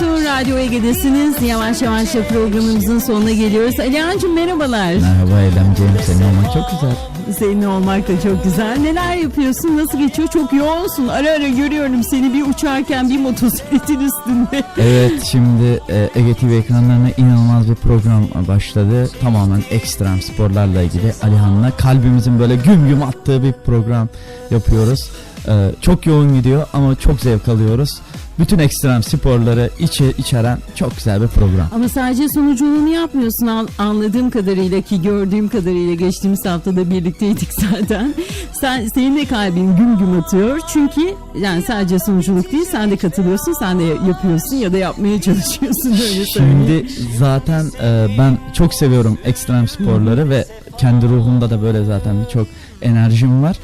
Doğrusu Radyo Ege'desiniz. Yavaş yavaş programımızın sonuna geliyoruz. Alihan'cığım merhabalar. Merhaba Eylemciğim senin olman çok güzel. Senin olmak da çok güzel. Neler yapıyorsun? Nasıl geçiyor? Çok yoğunsun. Ara ara görüyorum seni bir uçarken bir motosikletin üstünde. Evet şimdi e, Ege TV ekranlarına inanılmaz bir program başladı. Tamamen ekstrem sporlarla ilgili Alihan'la kalbimizin böyle güm güm attığı bir program yapıyoruz. E, çok yoğun gidiyor ama çok zevk alıyoruz. Bütün ekstrem sporları içe, içeren çok güzel bir program. Ama sadece sunuculuğunu yapmıyorsun An- anladığım kadarıyla ki gördüğüm kadarıyla geçtiğimiz haftada birlikteydik zaten. Sen senin de kalbin güm güm atıyor. Çünkü yani sadece sunuculuk değil sen de katılıyorsun, sen de yapıyorsun ya da yapmaya çalışıyorsun öyle. Şimdi zaten e, ben çok seviyorum ekstrem sporları ve kendi ruhumda da böyle zaten birçok enerjim var.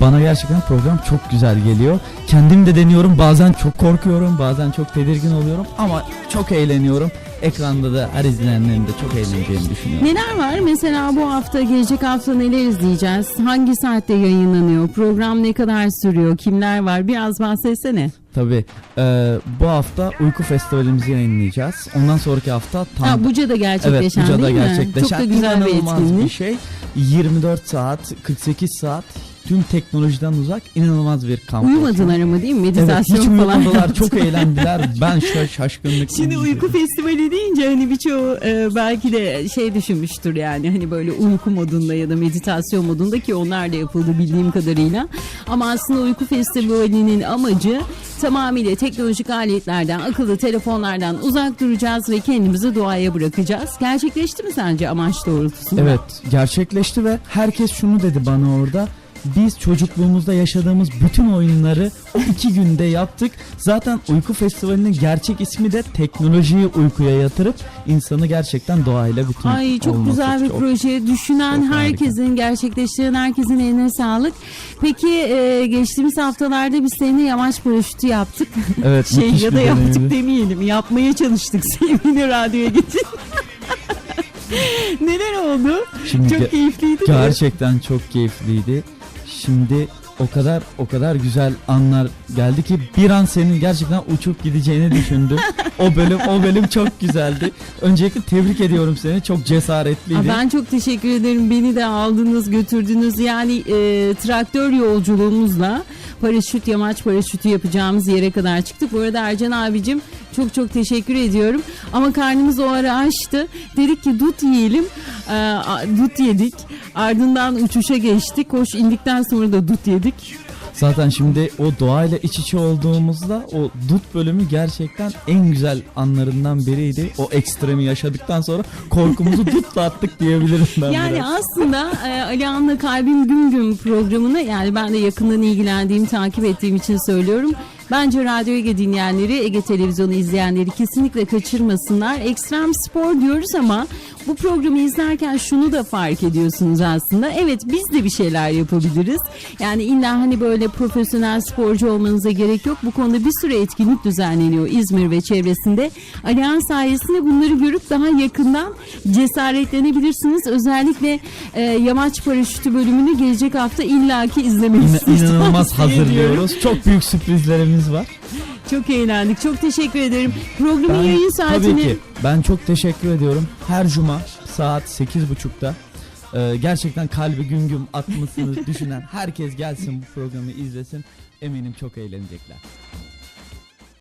Bana gerçekten program çok güzel geliyor. Kendim de deniyorum. Bazen çok korkuyorum, bazen çok tedirgin oluyorum ama çok eğleniyorum. Ekranda da her izleyenlerin de çok eğleneceğini düşünüyorum. Neler var? Mesela bu hafta, gelecek hafta neler izleyeceğiz? Hangi saatte yayınlanıyor? Program ne kadar sürüyor? Kimler var? Biraz bahsetsene. Tabii e, bu hafta uyku festivalimizi yayınlayacağız. Ondan sonraki hafta tam Ha, Buca'da Evet, gerçekleşen Buca'da değil mi? gerçekleşen Çok da güzel bir etkinlik. bir şey. 24 saat, 48 saat tüm teknolojiden uzak inanılmaz bir kamp. Uyumadılar ama değil mi? Evet, Meditasyon hiç falan. uyumadılar, çok eğlendiler. Ben şa- şaşkınlık. Şimdi uyku festivali deyince hani birçoğu e, belki de şey düşünmüştür yani hani böyle uyku modunda ya da meditasyon modunda ki onlar da yapıldı bildiğim kadarıyla. Ama aslında uyku festivalinin amacı tamamıyla teknolojik aletlerden, akıllı telefonlardan uzak duracağız ve kendimizi doğaya bırakacağız. Gerçekleşti mi sence amaç doğrultusunda? Evet, gerçekleşti ve herkes şunu dedi bana orada. Biz çocukluğumuzda yaşadığımız bütün oyunları o iki günde yaptık. Zaten uyku festivalinin gerçek ismi de teknolojiyi uykuya yatırıp insanı gerçekten doğayla bütün Ay çok olması. güzel bir Çok- proje. Düşünen çok harika. herkesin, gerçekleştiren herkesin eline sağlık. Peki e, geçtiğimiz haftalarda biz seninle yamaç paraşütü yaptık. Evet, şey ya da yaptık deneyimdi. demeyelim. Yapmaya çalıştık sevgili radyoya getir. Neler oldu? Şimdi Çok ge- keyifliydi mi? Gerçekten çok keyifliydi. Şimdi o kadar o kadar güzel anlar geldi ki bir an senin gerçekten uçup gideceğini düşündüm. o bölüm o bölüm çok güzeldi. Öncelikle tebrik ediyorum seni. Çok Aa, cesaretliydin. Ben çok teşekkür ederim. Beni de aldınız, götürdünüz. Yani e, traktör yolculuğumuzla paraşüt, yamaç paraşütü yapacağımız yere kadar çıktık. Bu arada Ercan abicim çok çok teşekkür ediyorum. Ama karnımız o ara açtı. Dedik ki dut yiyelim. A- dut yedik. Ardından uçuşa geçtik. Hoş indikten sonra da dut yedik. Zaten şimdi o doğayla iç içe olduğumuzda o dut bölümü gerçekten en güzel anlarından biriydi. O ekstremi yaşadıktan sonra korkumuzu dutla attık diyebilirim ben Yani biraz. aslında e, Alihan'la Kalbim Güm Güm programını yani ben de yakından ilgilendiğim, takip ettiğim için söylüyorum. Bence Radyo Ege dinleyenleri, Ege Televizyonu izleyenleri kesinlikle kaçırmasınlar. Ekstrem spor diyoruz ama bu programı izlerken şunu da fark ediyorsunuz aslında. Evet biz de bir şeyler yapabiliriz. Yani illa hani böyle profesyonel sporcu olmanıza gerek yok. Bu konuda bir sürü etkinlik düzenleniyor İzmir ve çevresinde. Alihan sayesinde bunları görüp daha yakından cesaretlenebilirsiniz. Özellikle e, yamaç paraşütü bölümünü gelecek hafta illaki izlemeliysiniz. inanılmaz hazırlıyoruz. Çok büyük sürprizlerimiz var. Çok eğlendik. Çok teşekkür ederim. Programın Ben- yayın saatini Tabii ki. Ben çok teşekkür ediyorum. Her cuma saat 8.30'da e, gerçekten kalbi güm güm atmasını düşünen herkes gelsin bu programı izlesin. Eminim çok eğlenecekler.